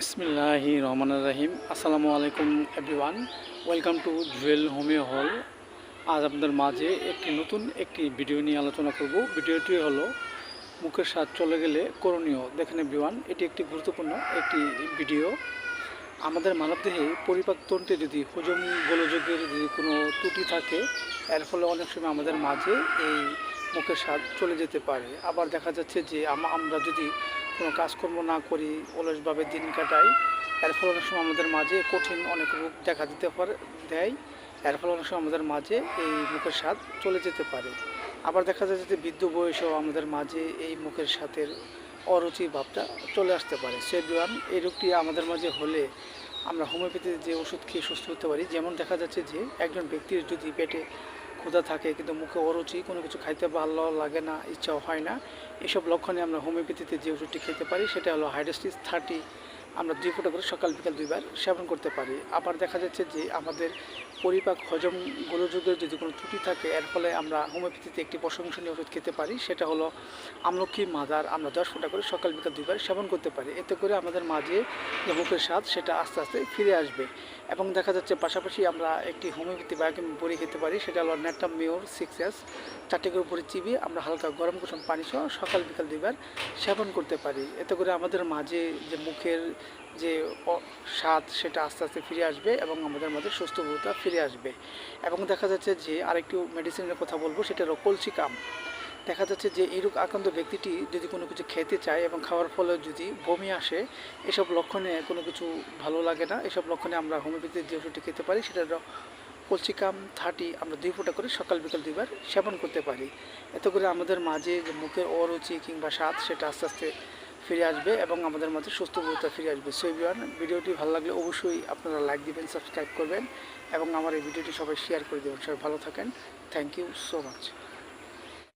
বিসমিল্লাহি রহমান রাহিম। আসসালামু আলাইকুম, everyone. Welcome to Jewel homeo hall. আজ আপনাদের মাঝে একটি নতুন একটি ভিডিও নিয়ে আলোচনা করব। ভিডিওটি হলো, মুখের স্বাদ চলে গেলে করণীয়। দেখেন এভরিওয়ান, এটি একটি গুরুত্বপূর্ণ একটি ভিডিও। আমাদের মানবদেহে পরিপাকতন্ত্রে যদি হজম গোলযোগের যদি কোনো ত্রুটি থাকে, এর ফলে অনেক সময় আমাদের মাঝে এই মুখের স্বাদ চলে যেতে পারে। আবার দেখা যাচ্ছে যে আম- আমরা যদি কোনো কাজকর্ম না করি, অলসভাবে দিন কাটাই। এর ফলে অনেক সময় আমাদের মাঝে কঠিন অনেক রোগ দেখা দিতে পারে, দেয়। এর ফলে অনেক সময় আমাদের মাঝে এই মুখের স্বাদ চলে যেতে পারে। আবার দেখা যাচ্ছে যে বৃদ্ধ বয়সেও আমাদের মাঝে এই মুখের স্বাদের অরুচি ভাবটা চলে আসতে পারে। সে সেভিয়ান এই রোগটি আমাদের মাঝে হলে আমরা হোমিওপ্যাথিতে যে ওষুধ খেয়ে সুস্থ হতে পারি, যেমন দেখা যাচ্ছে যে একজন ব্যক্তির যদি পেটে ক্ষুধা থাকে, কিন্তু মুখে অরুচি, কোনো কিছু খাইতে ভালো লাগে না, ইচ্ছাও হয় না। এসব লক্ষণে আমরা হোমিওপ্যাথিতে যে ওষুধটি খেতে পারি, সেটা হলো হাইড্রোস্টিস থার্টি আমরা দুই ফোঁটা করে সকাল, বিকাল দুইবার সেবন করতে পারি। আবার দেখা যাচ্ছে যে আমাদের পরিপাক হজম গোলযোগের যদি কোনো ত্রুটি থাকে, এর ফলে আমরা হোমিওপ্যাথিতে একটি প্রশংসনীয় ওষুধ খেতে পারি, সেটা হলো আমলকি মাদার আমরা দশ ফোঁটা করে সকাল, বিকাল দুইবার সেবন করতে পারি। এতে করে আমাদের মাঝে যে মুখের স্বাদ, সেটা আস্তে আস্তে ফিরে আসবে। এবং দেখা যাচ্ছে পাশাপাশি আমরা একটি হোমিওপ্যাথি বায়োকেম বড়ি খেতে পারি, সেটা হলো নেটাম মিওর সিক্স এস। চারটে করে উপরে চিবিয়ে আমরা হালকা গরম কুসুম পানি সহ সকাল, বিকাল দুইবার সেবন করতে পারি। এতে করে আমাদের মাঝে যে মুখের যে স্বাদ সেটা আস্তে আস্তে ফিরে আসবে এবং আমাদের মধ্যে সুস্থবোধতা ফিরে আসবে। এবং দেখা যাচ্ছে যে আরেকটু মেডিসিনের কথা বলব, সেটা হলো কলসিকাম দেখা যাচ্ছে যে এই রোগ আক্রান্ত ব্যক্তিটি যদি কোনো কিছু খেতে চায় এবং খাওয়ার ফলে যদি বমি আসে, এসব লক্ষণে কোনো কিছু ভালো লাগে না। এসব লক্ষণে আমরা হোমিওপ্যাথির যে ওষুধটি খেতে পারি, সেটা কলসিকাম থার্টি, আমরা দুই ফোঁটা করে সকাল বিকাল দুইবার সেবন করতে পারি। এত করে আমাদের মাঝে মুখের অরুচি কিংবা স্বাদ, সেটা আস্তে আস্তে ফিরে আসবে এবং আমাদের মাঝে সুস্থ বোধতা ফিরে আসবে। সো এভরিওয়ান ভিডিওটি ভালো লাগলে অবশ্যই আপনারা লাইক দিবেন সাবস্ক্রাইব করবেন এবং আমার এই ভিডিওটি সবাই শেয়ার করে দেবেন। সবাই ভালো থাকেন। Thank you so much